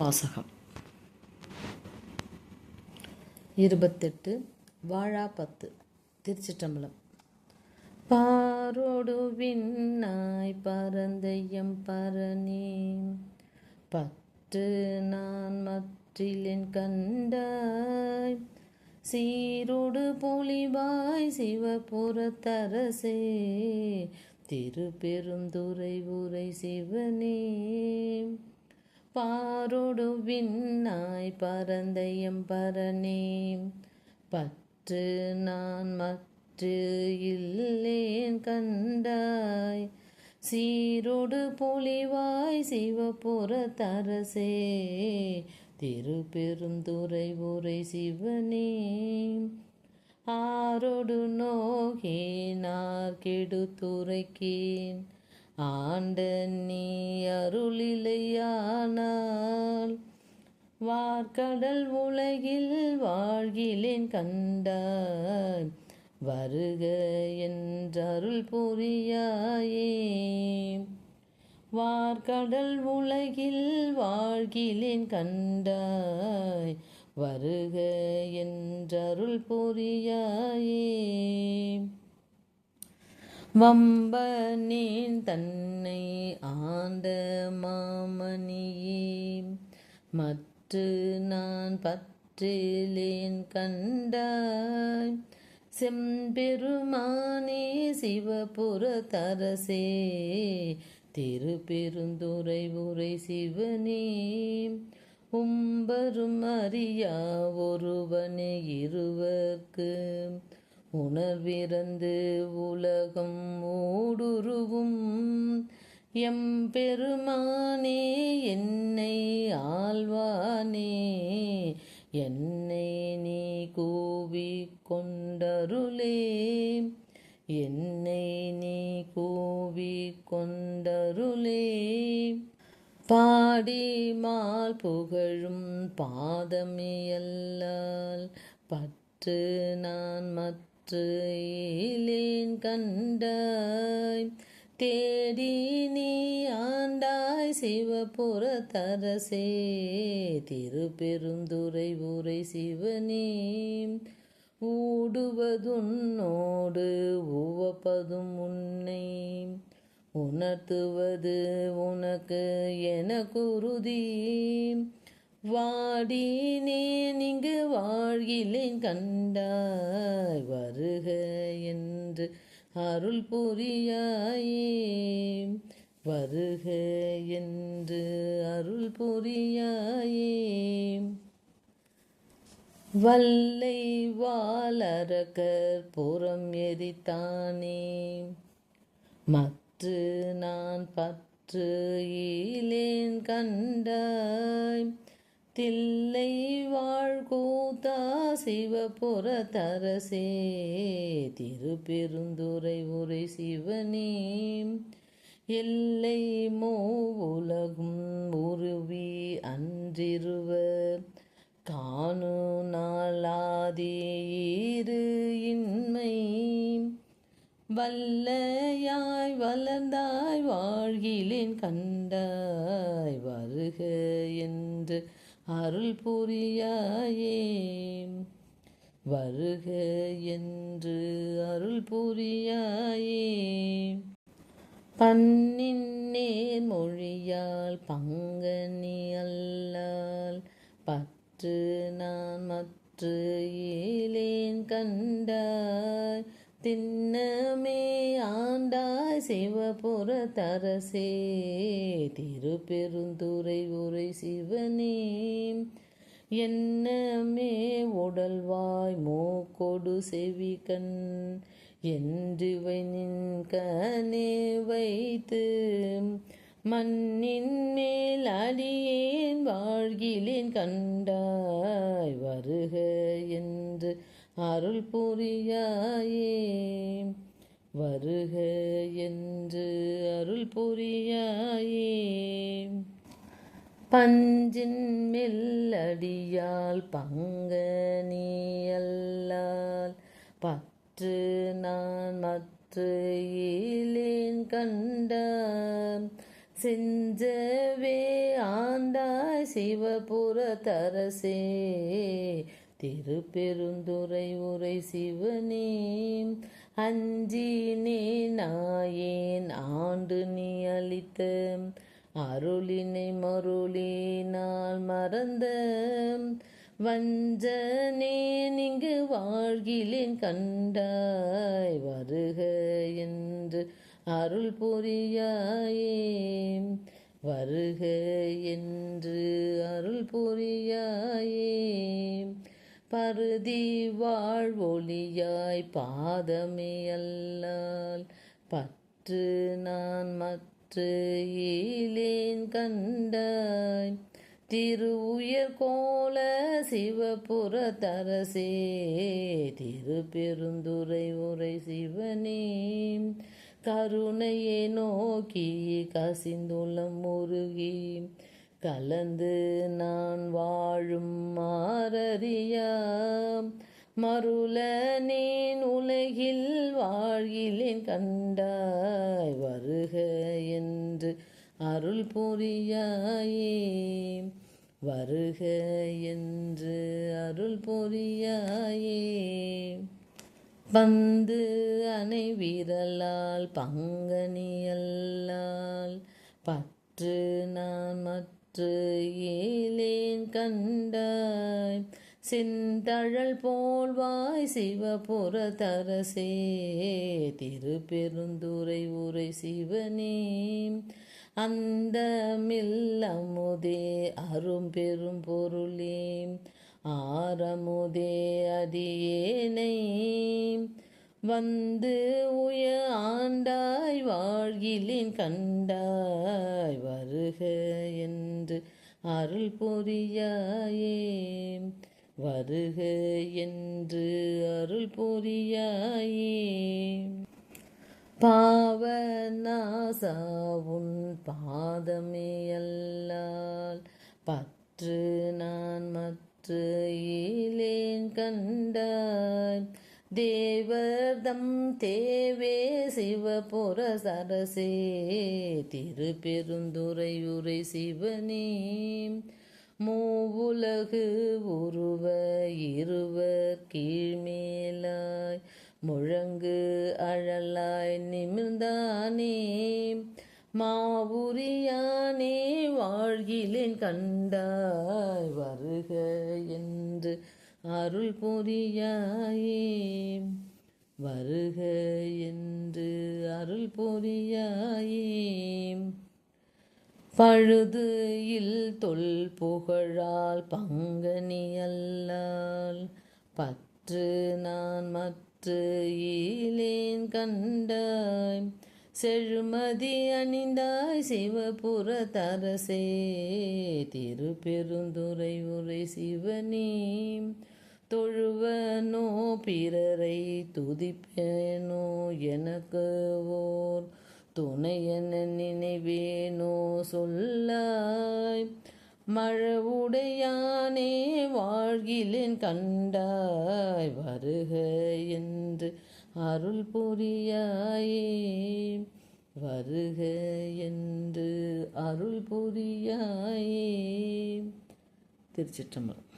வாசகம் இருபத்தெட்டு வாழா பத்து திருச்சிட்டம்பலம் பாரோடு விண்ணாய் பரந்தையம் பரணி பற்று நான் மற்றிலென் கண்டாய் சீரோடு பொலிவாய் சிவபுரத்தரசே திருப்பெருந்துரை உரை சிவனே. பாரோடு விண்ணாய் பரந்தையம் பரணே பற்று நான் மற்று இல்லேன் கண்டாய். சீரோடு பொலிவாய் சிவபுர தரசே. திருப்பெருந்துறை உரை சிவனே. ஆரோடு நோகேனார் கெடுத்துரைக்கேன் ஆண்ட நீ அருளிலையானால் வார்கடல் உலகில் வாழ்கிலேன் கண்டான் வருக என்றருள் புரியாயே. வார்கடல் உலகில் வாழ்கிலேன் கண்டாய் வருக என்றருள் புரியாயே. வம்பனேன் தன்னை ஆண்ட மாமணியே. மற்று நான் பற்றிலேன் கண்டாய். செம்பெருமானே சிவபுர திருப்பெருந்துரை உரை சிவனே. உம்பரும் அறியா ஒருவனே இருவர்க்கு. உணர்விறந்து உலகம் ஊடுருவும். எம்பெருமானே என்னை ஆழ்வானே என்னை நீ கூவி கொண்டருளே என்னை நீ கூவி கொண்டருளே பாடி மால் புகழும் பாதமியல்லால் பற்று நான் மற்ற இலேன் கண்டாய் தேடி நீ ஆண்டாய் சிவபுர தரசே திருப்பெருந்துறை உரை சிவனே. ஊடுவதுன்னோடு உவப்பதும் உன்னை உணர்த்துவது உனக்கு என குருதீம் வாடினேன் இங்கு வாழ்கிலேன் கண்டாய் வருக என்று அருள் புரியாயே. வருக என்று அருள் புரியாயே. வல்லை வாலரக்கர் புறம் எரித்தானே. மற்று நான் பற்று ஈலேன் கண்டாய். தில்லை வாழ்கூத்தா சிவபுர தரசே உரை சிவனே எல்லை மோ உலகும் உருவி அன்றிருவர் காணு நாளாதீரு இன்மை. வல்லையாய் வளர்ந்தாய் வாழ்கிலேன் கண்டாய் வருக என்று அருள் புரியாயே வருக என்று அருள் புரியாயே பண்ணின் நேர் மொழியால் பங்கனி அல்லால் பற்று நான் மற்ற ஏலேன் கண்டாய். திண்ணமே ஆண்டாய் சிவபுர தரசே. திருப்பெருந்துரை உரை சிவனே. என்னமே உடல்வாய் மூக்கொடு செவி கண். என்றுவை கனே வைத்து மண்ணின் மேல் அடியேன் வாழ்கிலேன் கண்டாய் வருக என்று அருள் புரியாயே. வருக என்று அருள் புரியாயே. பஞ்சின் மெல்லடியால் பங்கனி அல்லால். பற்று நான் மற்ற ஏலேன் கண்டான் செஞ்சவே ஆண்டாய் சிவபுர திருப்பெருந்துரை உரை சிவனே அஞ்சினே நாயேன் ஆண்டு நீ அளித்த. அருளினை மருளினால் மறந்த. வஞ்சனே நீங்கு வாழ்கிலேன் கண்டாய் வருக என்று அருள் புரியாயே. வருக என்று அருள் புரியாயே. பருதி வாழ்வொளியாய் பாதமே அல்லால். பற்று நான் மற்ற ஈலேன் கண்டாய். திரு உயர் கோல சிவபுர தரசே திரு பெருந்துரை உரை சிவனே. கருணையை நோக்கி கசிந்துளம் முருகி கலந்து நான் வாழும் மாறறியாம். மருளனேன் உலகில் வாழ்கிலேன் கண்டாய் வருக என்று அருள் பொறியாயே வருக என்று அருள் பொறியாயே பந்து அணை வீரலால் பங்கனியல்லால் பற்று நான் மற்ற ஏலேன் கண்டாய். செந்தழல் போல்வாய் சிவபுர தரசே திருப்பெருந்துரை உரை சிவனே. அந்த மில்லமுதே அரும் பொருளே ஆரமுதே அடியேனை. வந்து உய ஆண்டாய் வாழ்கிலேன் கண்டாய் வருக என்று அருள் பொறியாயே வருக என்று அருள் பாவ பாவநாசாவுன் பாதமே அல்லால் பற்று நான் மற்ற ஏலேன் கண்டாய். தேவர்தம் தேவே சிவபுர சரசே திருப்பெருந்துரையுரை சிவனே. மூவுலகு உருவ இருவர் கீழ்மேலாய் முழங்கு அழலாய் நிமிர்ந்தானே. மாவுரியானே வாழ்கிலேன் கண்டாய் வருக என்று அருள் பொறியாயே வருக என்று அருள் பொறியாயே பழுது இல் தொல் புகழால் பங்கனி அல்லால் பற்று நான் மற்ற ஈலேன் கண்டாய். செழுமதி அணிந்தாய் சிவபுர தரசே. திருப்பெருந்துரை உரை சிவனே. தொழுவனோ பிறரை துதிப்பேனோ எனக்கு ஓர் துணையன நினைவேனோ சொல்லாய். மழவுடையானே வாழ்கிலேன் கண்டாய் வருக என்று அருள் புரியாயே. வருக என்று அருள் புரியாயே. திருச்சிற்றம்பலம்.